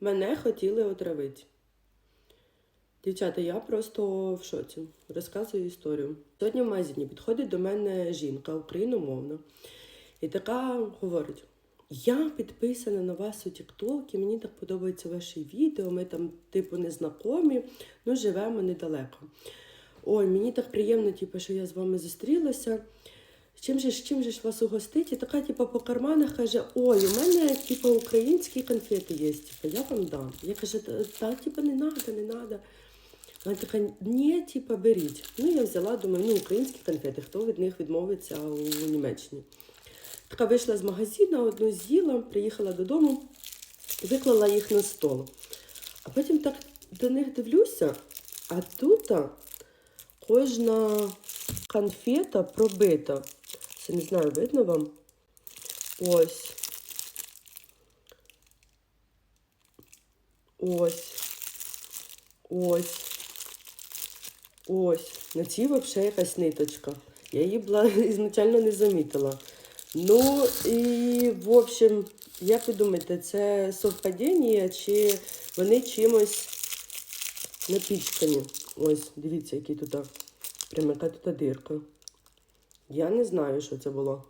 Мене хотіли отравити. Дівчата, я просто в шоці. Розказую історію. Сьогодні в магазині підходить до мене жінка, україномовна, і така говорить: я підписана на вас у Тіктокі, мені так подобаються ваші відео, ми там, типу, незнайомі, ну живемо недалеко. Ой, мені так приємно, типу, що я з вами зустрілася. Чим же ж, чим же ж вас угостить? І така, типу, по карманах каже: Ой, у мене типу, українські конфети є, типу, я вам дам. Я кажу, та, типу, не надо, не надо. Вона така, ні, типу, беріть. Ну, я взяла, думаю, ну, українські конфети, хто від них відмовиться у Німеччині. Така вийшла з магазину, одну з'їла, приїхала додому, виклала їх на стол. А потім так до них дивлюся, а тут кожна конфета пробита. Це не знаю, видно вам? Ось. Ось. Ось. Ось. На цій взагалі якась ниточка. Я її була ізначально не замітила. Ну і, в общем, як ви думаєте, це совпадіння чи вони чимось напічкані? Ось, дивіться, який тут, прямо яка тут дирка. Я не знаю, що це було.